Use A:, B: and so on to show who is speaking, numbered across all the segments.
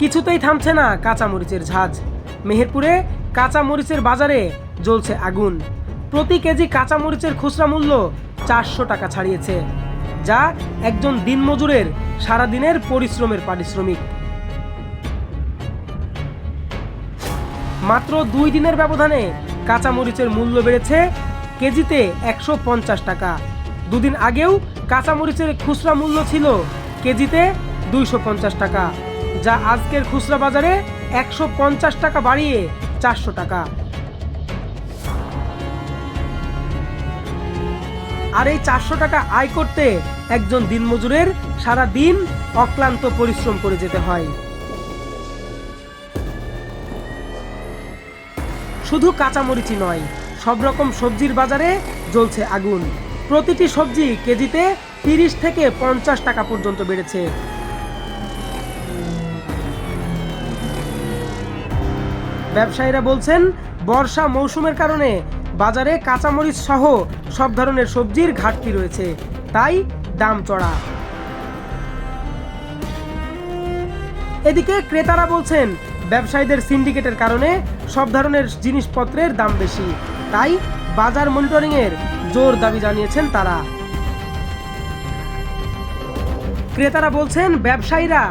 A: কিছুতেই থামছে না কাঁচামরিচের ঝাঁজ। মেহেরপুরে কাঁচামরিচের বাজারে জ্বলছে আগুন। প্রতি কেজি কাঁচামরিচের খুচরা মূল্য চারশো টাকা ছাড়িয়েছে, যা একজন দিনমজুরের সারাদিনের পরিশ্রমের পারিশ্রমিক। মাত্র দুই দিনের ব্যবধানে কাঁচামরিচের মূল্য বেড়েছে কেজিতে একশো পঞ্চাশ টাকা। দুদিন আগেও কাঁচামরিচের খুচরা মূল্য ছিল কেজিতে দুইশো পঞ্চাশ টাকা। যা আজকের খুচরা বাজারে একশো পঞ্চাশ টাকা বাড়িয়ে চারশো টাকা। আর এই চারশো টাকা আয় করতে একজন দিনমজুরের সারা দিন অক্লান্ত পরিশ্রম করে যেতে হয়। শুধু কাঁচামরিচই নয়, সব রকম সবজির বাজারে জ্বলছে আগুন। প্রতিটি সবজি কেজিতে তিরিশ থেকে পঞ্চাশ টাকা পর্যন্ত বেড়েছে। ব্যবসায়ীরা বলছেন, বর্ষা মৌসুমের কারণে বাজারে কাঁচামরিচ সহ সব ধরনের সবজির ঘাটতি রয়েছে। তাই দাম চড়া। এদিকে ক্রেতারা বলছেন, ব্যবসায়ীদের সিন্ডিকেটের কারণে সব ধরনের জিনিসপত্রের দাম বেশি। তাই বাজার মনিটরিংয়ের জোর দাবি জানিয়েছেন তারা। ক্রেতারা বলছেন, ব্যবসায়ীরা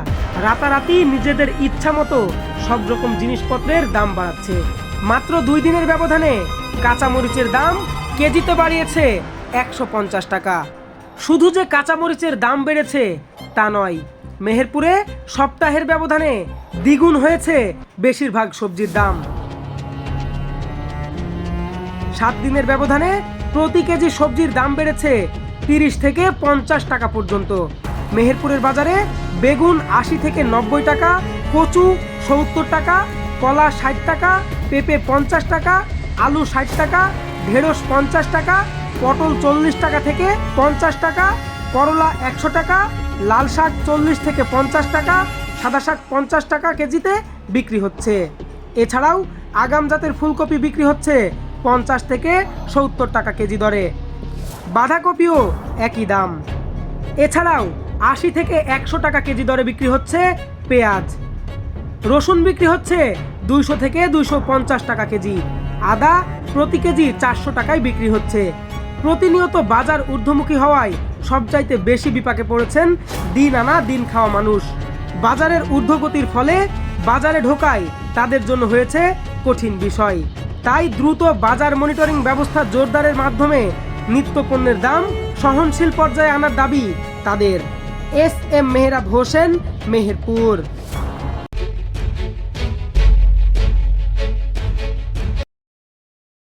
A: রাতারাতি নিজেদের ইচ্ছা মতো সব রকম জিনিসপত্রের দাম বাড়াচ্ছে। মাত্র দুই দিনের ব্যবধানে কাঁচামরিচের দাম কেজিতে বাড়িয়েছে একশো পঞ্চাশ টাকা। শুধু যে কাঁচামরিচের দাম বেড়েছে তা নয়, মেহেরপুরে সপ্তাহের ব্যবধানে দ্বিগুণ হয়েছে বেশিরভাগ সবজির দাম। সাত দিনের ব্যবধানে প্রতি কেজি সবজির দাম বেড়েছে তিরিশ থেকে পঞ্চাশ টাকা পর্যন্ত। মেহেরপুরের বাজারে বেগুন আশি থেকে নব্বই টাকা, কচু সত্তর টাকা, কলা ষাট টাকা, পেঁপে পঞ্চাশ টাকা, আলু ষাট টাকা, ঢেঁড়স পঞ্চাশ টাকা, পটল চল্লিশ টাকা থেকে পঞ্চাশ টাকা, করলা একশো টাকা, লাল শাক চল্লিশ থেকে পঞ্চাশ টাকা, সাদা শাক পঞ্চাশ টাকা কেজিতে বিক্রি হচ্ছে। এছাড়াও আগাম জাতের ফুলকপি বিক্রি হচ্ছে পঞ্চাশ থেকে সত্তর টাকা কেজি দরে। বাঁধাকপিও একই দাম। এছাড়াও আশি থেকে একশো টাকা কেজি দরে বিক্রি হচ্ছে পেঁয়াজ। রসুন বিক্রি হচ্ছে দুইশো থেকে দুইশো পঞ্চাশ টাকা কেজি। আদা প্রতি কেজি চারশো টাকায় বিক্রি হচ্ছে। প্রতিনিয়ত বাজার ঊর্ধ্বমুখী হওয়ায় সবচাইতে বেশি বিপাকে পড়েছেন দিন আনা, দিন খাওয়া মানুষ। বাজারের ঊর্ধ্বগতির ফলে বাজারে ঢোকায় তাদের জন্য হয়েছে কঠিন বিষয়। তাই দ্রুত বাজার মনিটরিং ব্যবস্থা জোরদারের মাধ্যমে নিত্যপণ্যের দাম সহনশীল পর্যায়ে আনার দাবি তাদের। S M Mehra Bhushan Meherpur.